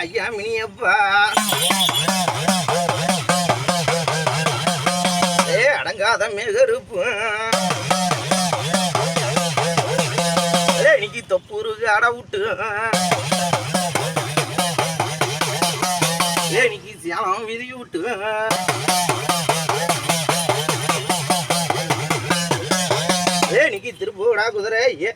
ஐயா மினியப்பா ஏ அடங்காத மிகருப்பு இன்னைக்கு தொப்புருக்கு அட விட்டு. ஏ இன்னைக்கு சேலம் விதி விட்டு. ஏ இன்னைக்கு திருப்பூடா குதிரை ஏ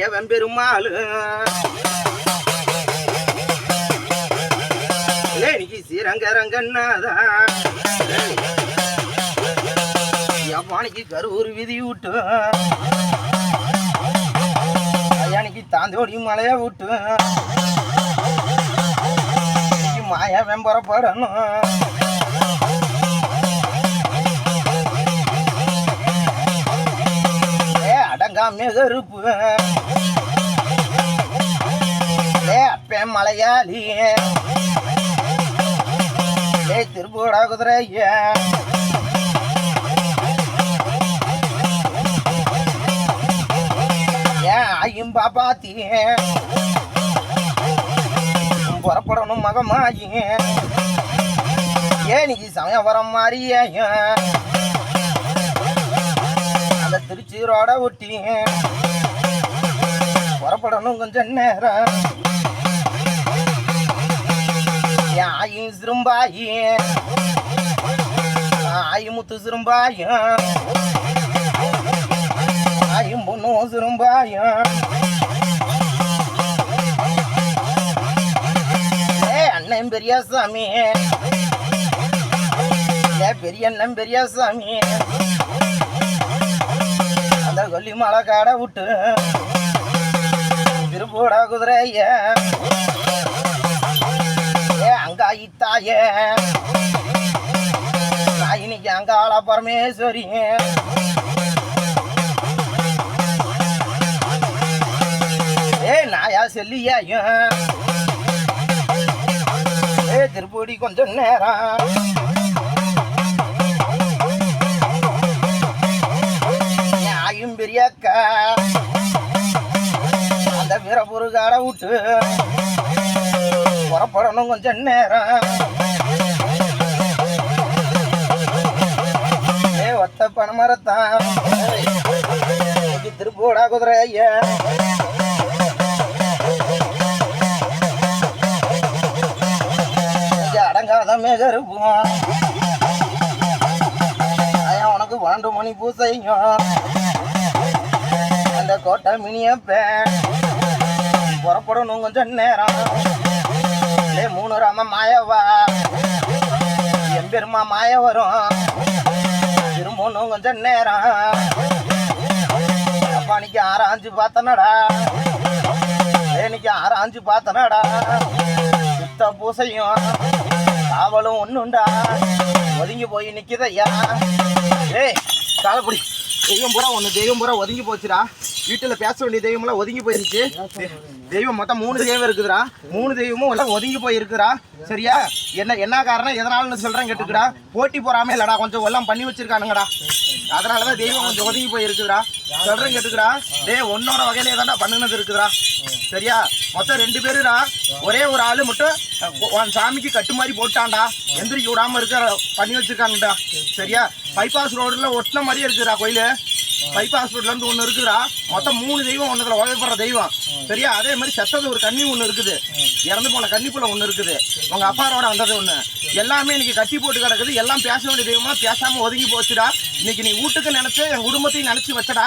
ஏ மாயவன் பெருமாள். ஏ இன்னைக்கு ஸ்ரீரங்கரங்கண்ணாதா எவ்வானிக்கு கரூர் விதி விட்டு ஐயானிக்கு தாந்தோடி மலைய விட்டு. மாயா மாயவன் புறப்படணும். ஏ அடங்காம கருப்பு ஏ அப்பே மலையாளி ஏ திருப்பூடா குதிரை ஏன் ஆயும் பாப்பாத்தி புறப்படணும் மகமாயி ஏன் நீ சமயம் வர மாதிரியே அந்த திருச்சி ரோட ஒட்டி புறப்படணும் கொஞ்சம் நேரம் என் ஆயும் சிறும்பாயி ஆயி முத்து சிறும்பாயும் ஆயும் பொண்ணும் சிறும்பாயும் ஏ அண்ணன் பெரியசாமி. ஏ பெரிய அண்ணன் பெரியசாமி. அந்த கொல்லி மலை காடை விட்டு திருப்பூடா குதிரைய. ஏ அங்க இன்னைக்கு அங்க பரமேஸ்வரி. ஏ நாயா செல்லியாயும். ஏ திருப்பூடி கொஞ்சம் நேரம். பெரியக்கா. அந்த வீரபுரு காடை விட்டு. புறப்படணும் கொஞ்சம் நேரம். ஏ ஒத்த பணமரத்தான் திருப்பூடா குதிரை ஐயா இங்க அடங்காத மேகருப்போம் உனக்கு பன்னெண்டு மணி பூசையும். அந்த கோட்டை மினியப்பே. புறப்படணும் கொஞ்சம் நேரம். ஏ மூணு ராம மாயவா. எம்பெருமா மாய வரும். திரும்பணும் கொஞ்சம் நேரம். அப்பா இன்னைக்கு ஆராய்ஞ்சு பார்த்தனடா. இன்னைக்கு ஆராய்ஞ்சு பார்த்தனடா. சுத்த பூசையும் காவலும் ஒண்ணுண்டா. ஒதுங்கி போய் நிக்குதையா? ஏய் காலப்படி. தெய்வம் பூரா ஒன்று தெய்வம் பூரா ஒதுங்கி போச்சுடா. வீட்டில் பேச வேண்டிய தெய்வம்லாம் ஒதுங்கி போயிருச்சு தெய்வம் மொத்தம் மூணு தெய்வம் இருக்குதுடா. மூணு தெய்வமும் எல்லாம் ஒதுங்கி போயிருக்குடா சரியா? என்ன என்ன காரணம் எதனாலன்னு சொல்றேன் கேட்டுக்குடா. போட்டி போறாம இல்லடா கொஞ்சம் எல்லாம் பண்ணி வச்சிருக்கானுங்கடா. அதனாலதான் தெய்வம் கொஞ்சம் ஒதுங்கி போய் இருக்குதுடா சொல்றேன் கேட்டுக்குடா. டேய் உன்னோட வகையிலே தான்டா பண்ணுனது இருக்குதுடா. சரியா? மொத்தம் ரெண்டு பேருடா. ஒரே ஒரு ஆளு மட்டும் சாமிக்கு கட்டு மாதிரி போட்டான்டா. எந்திரிக்க விடாம இருக்க பண்ணி வச்சிருக்காங்கடா சரியா? பைபாஸ் ரோடுல ஒட்டின மாதிரியே இருக்குதுடா கோயிலு. பைப் ஹாஸ்பிட்டல் இருந்து ஒன்று இருக்குதுடா. மொத்தம் மூணு தெய்வம் ஒண்ணுல உழைப்படுற தெய்வம். சரியா? அதே மாதிரி செத்தது ஒரு கன்னி ஒன்று இருக்குது. இறந்து போன கன்னிப்புல ஒன்று இருக்குது. உங்க அப்பாரோட வந்தது ஒன்று எல்லாமே இன்னைக்கு கட்டி போட்டு கிடக்குது. எல்லாம் பேச வேண்டிய தெய்வமா? பேசாம ஒதுங்கி போச்சுடா. இன்னைக்கு நீ வீட்டுக்கு நினைச்சு என் குடும்பத்தையும் நினைச்சு வச்சடா.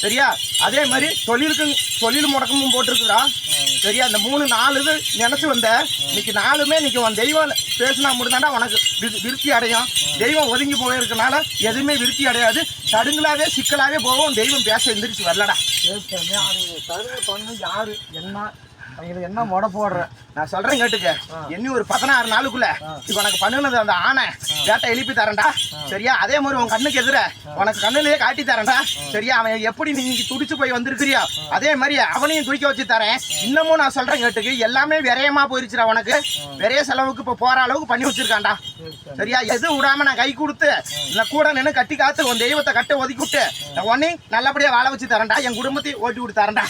சரியா? அதே மாதிரி தொழிலுக்கும் தொழில் முடக்கமும் போட்டிருக்குடா சரியா? இந்த மூணு நாலு இது நினச்சி வந்த இன்னைக்கு நாலுமே இன்னைக்கு உன் தெய்வம் பேசினா மட்டும்தான்டா உனக்கு. விருத்தி அடையும். தெய்வம் ஒதுங்கி போயிருக்கனால எதுவுமே விருத்தி அடையாது. தடுங்களாவே சிக்கலாவே போகும். தெய்வம் பேச எந்திரிச்சு வரலடா. சருவு பண்ணு யாரு? என்ன? அவங்களுக்கு என்ன முட போடுற? நான் சொல்றேன் கேட்டுக்க. இன்னும் ஒரு பதினாறு நாளுக்குள்ள இப்ப உனக்கு பண்ணுனது அந்த ஆணை வேட்டை எழுப்பி தரேன்டா. சரியா? அதே மாதிரி உன் கண்ணுக்கு எதிர உனக்கு கண்ணுலயே காட்டி தரேன்டா. சரியா? அவன் எப்படி நீங்க துடிச்சு போய் வந்திருக்கிறியோ? அதே மாதிரி அவனையும் துடிக்க வச்சு தரேன். இன்னமும் நான் சொல்றேன் கேட்டுக்கு. எல்லாமே விரயமா போயிருச்சுடா உனக்கு. விரைய செலவுக்கு இப்ப போற அளவுக்கு பண்ணி வச்சிருக்கான்டா. சரியா? எது விடாம நான் கை கொடுத்து நான் கூட நின்று கட்டி காத்து உன் தெய்வத்தை கட்ட ஒதுக்கி விட்டு நான் உன்னையும் நல்லபடியா வாழ வச்சு தரேன்டா. என் குடும்பத்தையும் ஓட்டி விட்டு தரேன்டா.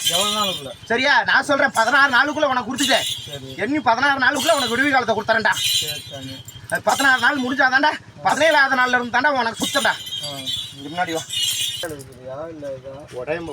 சரியா? நான் சொல்றேன் பதினாறு நாளுக்குள்ள உனக்கு கொடுத்துட்டேன். எண்ணி பதினாறு நாளுக்குள்ள உனக்கு விடுவி காலத்தை கொடுத்துறேன்டா. பதினாறு நாள் முடிஞ்சாதான்டா பதினேழாவது நாள்ல இருந்து தாண்டா உனக்கு இங்க முன்னாடி வா. உடம்பு